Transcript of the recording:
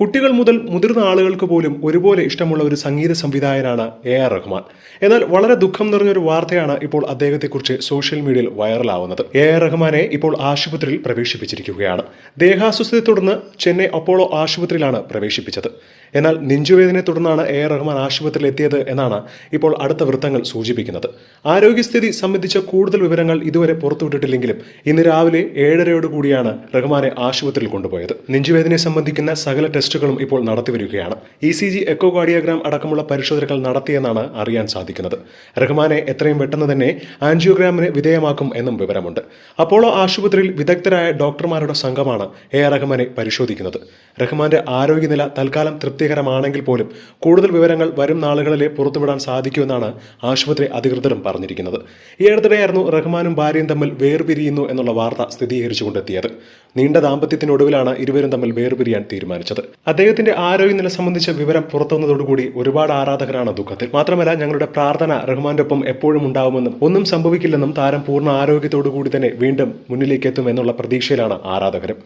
കുട്ടികൾ മുതൽ മുതിർന്ന ആളുകൾക്ക് പോലും ഒരുപോലെ ഇഷ്ടമുള്ള ഒരു സംഗീത സംവിധായകനാണ് എ ആർ റഹ്മാൻ. എന്നാൽ വളരെ ദുഃഖം നിറഞ്ഞൊരു വാർത്തയാണ് ഇപ്പോൾ അദ്ദേഹത്തെക്കുറിച്ച് സോഷ്യൽ മീഡിയയിൽ വൈറലാവുന്നത്. എ ആർ റഹ്മാനെ ഇപ്പോൾ ആശുപത്രിയിൽ പ്രവേശിപ്പിച്ചിരിക്കുകയാണ്. ദേഹാസ്വസ്ഥയെ തുടർന്ന് ചെന്നൈ അപ്പോളോ ആശുപത്രിയിലാണ് പ്രവേശിപ്പിച്ചത്. എന്നാൽ നെഞ്ചുവേദനയെ തുടർന്നാണ് എ ആർ റഹ്മാൻ ആശുപത്രിയിൽ എത്തിയത് എന്നാണ് ഇപ്പോൾ അടുത്ത വൃത്തങ്ങൾ സൂചിപ്പിക്കുന്നത്. ആരോഗ്യസ്ഥിതി സംബന്ധിച്ച കൂടുതൽ വിവരങ്ങൾ ഇതുവരെ പുറത്തുവിട്ടിട്ടില്ലെങ്കിലും ഇന്ന് രാവിലെ ഏഴരയോടുകൂടിയാണ് റഹ്മാനെ ആശുപത്രിയിൽ കൊണ്ടുപോയത്. നെഞ്ചുവേദനയെ സംബന്ധിക്കുന്ന സകല ടെസ്റ്റുകളും ഇപ്പോൾ നടത്തിവരികയാണ്. ഇ സി ജി എക്കോകാർഡിയോഗ്രാം അടക്കമുള്ള പരിശോധനകൾ നടത്തിയെന്നാണ് അറിയാൻ സാധിക്കുന്നത്. റഹ്മാനെ എത്രയും പെട്ടെന്ന് തന്നെ ആൻജിയോഗ്രാമിന് വിധേയമാക്കും എന്നും വിവരമുണ്ട്. അപ്പോളോ ആശുപത്രിയിൽ വിദഗ്ധരായ ഡോക്ടർമാരുടെ സംഘമാണ് എ ആർ റഹ്മാനെ പരിശോധിക്കുന്നത്. റഹ്മാന്റെ ആരോഗ്യനില തൽക്കാലം തൃപ്തികരമാണെങ്കിൽ പോലും കൂടുതൽ വിവരങ്ങൾ വരും നാളുകളിലെ പുറത്തുവിടാൻ സാധിക്കുമെന്നാണ് ആശുപത്രി അധികൃതരും പറഞ്ഞിരിക്കുന്നത്. ഈ അടുത്തിടെയായിരുന്നു റഹ്മാനും ഭാര്യയും തമ്മിൽ വേർപിരിയുന്നു എന്നുള്ള വാർത്ത സ്ഥിരീകരിച്ചുകൊണ്ടെത്തിയത്. നീണ്ട ദാമ്പത്യത്തിനൊടുവിലാണ് ഇരുവരും തമ്മിൽ വേർപിരിയാൻ തീരുമാനിച്ചത്. അദ്ദേഹത്തിന്റെ ആരോഗ്യനില സംബന്ധിച്ച വിവരം പുറത്തുവന്നതോടുകൂടി ഒരുപാട് ആരാധകരാണ് ദുഃഖത്തിൽ. മാത്രമല്ല ഞങ്ങളുടെ പ്രാർത്ഥന റഹ്മാന്റെ ഒപ്പം എപ്പോഴും ഉണ്ടാവുമെന്നും ഒന്നും സംഭവിക്കില്ലെന്നും താരം പൂർണ ആരോഗ്യത്തോടു കൂടി തന്നെ വീണ്ടും മുന്നിലേക്ക് എത്തും എന്നുള്ള പ്രതീക്ഷയിലാണ് ആരാധകരും.